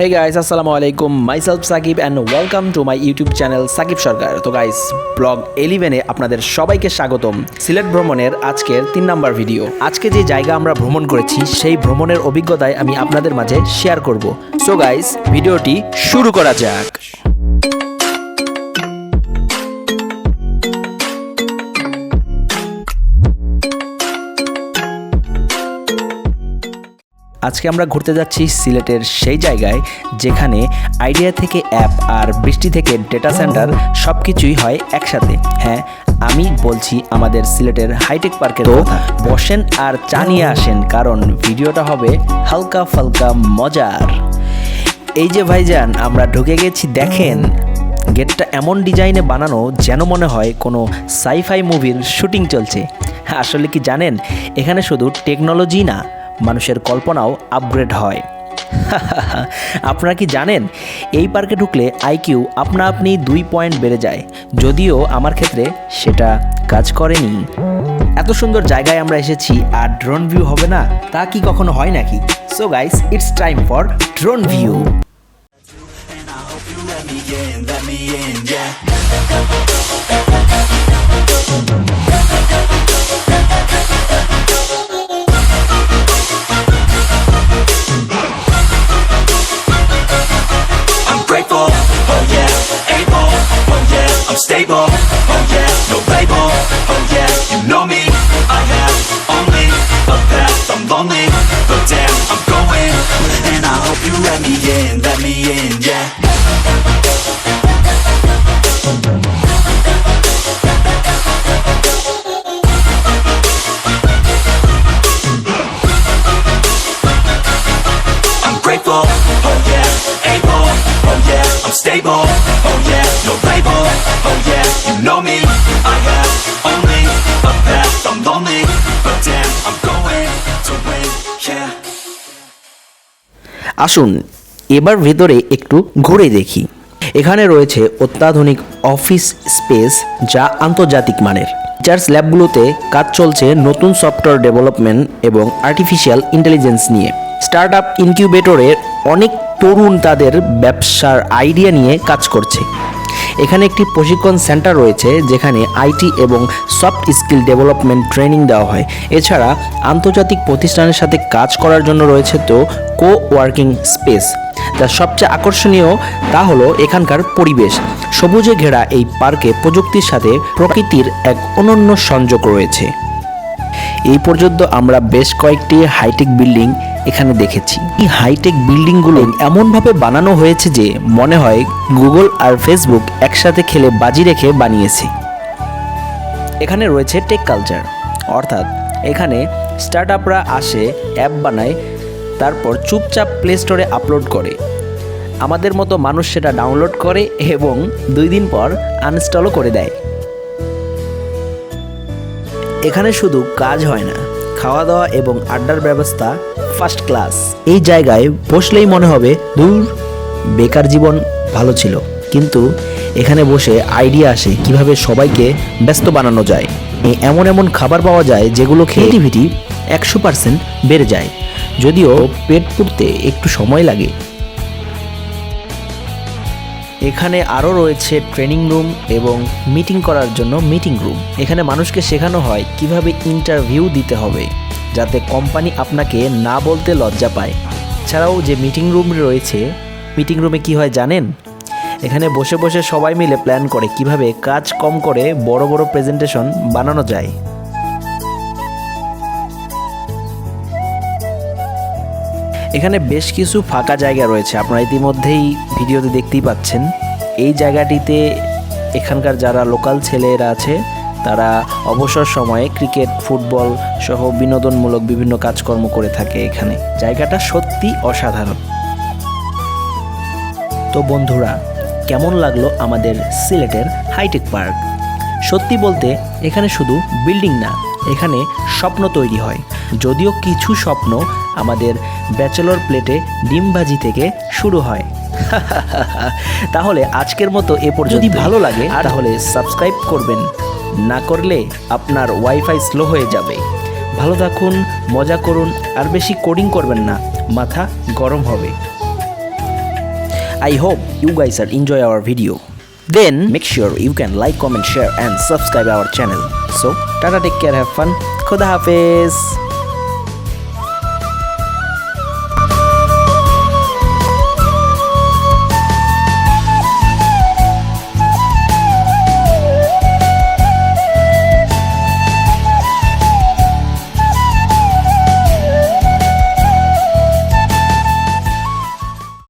Hey guys, আসসালামু আলাইকুম myself Sakib and welcome to my YouTube channel Sakib Sarkar তো guys blog এলিভেনে আপনাদের সবাইকে স্বাগতম। সিলেট ভ্রমণের আজকের তিন নাম্বার ভিডিও আজকে যে জায়গা আমরা ভ্রমণ করেছি সেই ভ্রমণের অভিজ্ঞতায় আমি আপনাদের মাঝে শেয়ার করব। সো গাইস ভিডিওটি শুরু করা যাক। আজকে আমরা ঘুরতে যাচ্ছি সিলেটের সেই জায়গায় যেখানে আইডিয়া থেকে অ্যাপ আর বৃষ্টি থেকে ডেটা সেন্টার সব কিছুই হয় একসাথে। হ্যাঁ আমি বলছি আমাদের সিলেটের হাইটেক পার্কের কথা। বসেন আর চা নিয়ে আসেন কারণ ভিডিওটা হবে হালকা ফালকা মজার। এই যে ভাইজান আমরা ঢুকে গেছি দেখেন। গেটটা এমন ডিজাইনে বানানো যেন মনে হয় কোনো সাইফাই মুভির শুটিং চলছে। আসলে কি জানেন এখানে শুধু টেকনোলজি না মানুষের কল্পনাও আপগ্রেড হয়। আপনারা কি জানেন, এই পার্কে ঢুকলে আইকিউ আপনা আপনি দুই পয়েন্ট বেড়ে যায়। যদিও আমার ক্ষেত্রে সেটা কাজ করেনি। এত সুন্দর জায়গায় আমরা এসেছি আর ড্রোন ভিউ হবে না, তা কি কখনো হয় নাকি? So guys it's time for drone view I'm yeah, oh yeah, no label, oh yeah, you know me, I have only a path, I'm lonely, but damn, I'm going, and I hope you let me in, let me in, yeah. I'm grateful, oh yeah, able, oh yeah, I'm stable, আসুন, এবার ভেতরে একটু ঘুরে দেখি। এখানে রয়েছে অত্যাধুনিক office space যা আন্তর্জাতিক মানের। টিচার্স ল্যাবগুলোতে কাজ চলছে নতুন সফটওয়্যার ডেভেলপমেন্ট এবং আর্টিফিশিয়াল ইন্টেলিজেন্স নিয়ে। স্টার্ট আপ ইনকিউবেটরের অনেক তরুণ তাদের ব্যবসার আইডিয়া নিয়ে কাজ করছে। এখানে একটি প্রশিক্ষণ সেন্টার রয়েছে যেখানে আইটি এবং সফট স্কিল ডেভেলপমেন্ট ট্রেনিং দেওয়া হয়। এছাড়া আন্তর্জাতিক প্রতিষ্ঠানের সাথে কাজ করার জন্য রয়েছে তো কো ওয়ার্কিং স্পেস যা সবচেয়ে আকর্ষণীয় তা হলো এখানকার পরিবেশ। সবুজে ঘেরা এই পার্কে প্রযুক্তির সাথে প্রকৃতির এক অনন্য সংযোগ রয়েছে। এই পর্যন্ত আমরা বেশ কয়েকটি হাইটেক বিল্ডিং এখানে দেখেছি। এই হাইটেক বিল্ডিংগুলো এমনভাবে বানানো হয়েছে যে মনে হয় গুগল আর ফেসবুক একসাথে খেলে বাজি রেখে বানিয়েছে। এখানে রয়েছে টেক কালচার অর্থাৎ এখানে স্টার্ট আপরা আসে অ্যাপ বানায়, তারপর চুপচাপ প্লে স্টোরে আপলোড করে। আমাদের মতো মানুষ সেটা ডাউনলোড করে এবং দুই দিন পর আনস্টলও করে দেয়। এখানে শুধু কাজ হয় না খাওয়া দাওয়া এবং আড্ডার ব্যবস্থা ফার্স্ট ক্লাস এই জায়গায় বসলেই মনে হবে দূর বেকার জীবন ভালো ছিল। কিন্তু এখানে বসে আইডিয়া আসে কীভাবে সবাইকে ব্যস্ত বানানো যায়। এমন এমন খাবার পাওয়া যায় যেগুলো ক্রিয়েটিভিটি একশো পার্সেন্ট বেড়ে যায়। যদিও পেট পুড়তে একটু সময় লাগে। এখানে আরও রয়েছে ট্রেনিং রুম এবং মিটিং করার জন্য মিটিং রুম। এখানে মানুষকে শেখানো হয় কীভাবে ইন্টারভিউ দিতে হবে, যাতে কোম্পানি আপনাকে না বলতে লজ্জা পায়। ছাড়াও যে মিটিং রুম রয়েছে, মিটিং রুমে কি হয় জানেন? এখানে বসে বসে সবাই মিলে প্ল্যান করে কীভাবে কাজ কম করে বড় বড় প্রেজেন্টেশন বানানো যায়। এখানে বেশ কিছু ফাঁকা জায়গা রয়েছে। আপনারা ইতিমধ্যেই ভিডিওতে দেখতেই পাচ্ছেন। এই জায়গাটিতে এখানকার যারা লোকাল ছেলেরা আছে, তারা অবসর সময়ে ক্রিকেট, ফুটবল সহ বিনোদনমূলক বিভিন্ন কাজকর্ম করে থাকে এখানে। জায়গাটা সত্যি অসাধারণ। তো বন্ধুরা, কেমন লাগল আমাদের সিলেটের হাইটেক পার্ক? সত্যি বলতে, এখানে শুধু বিল্ডিং না, এখানে স্বপ্ন তৈরি হয়। যদিও কিছু স্বপ্ন আমাদের ব্যাচেলর প্লেটে ডিমবাজি থেকে শুরু হয়। তাহলে আজকের মতো এ পর্যন্ত ভালো লাগে আর তাহলে সাবস্ক্রাইব করবেন। না করলে আপনার ওয়াইফাই স্লো হয়ে যাবে। ভালো থাকুন মজা করুন আর বেশি কোডিং করবেন না। মাথা গরম হবে। I hope you guys are enjoy our video then make sure you can like comment share and subscribe our channel so tata take care have fun খুদা হাফেজ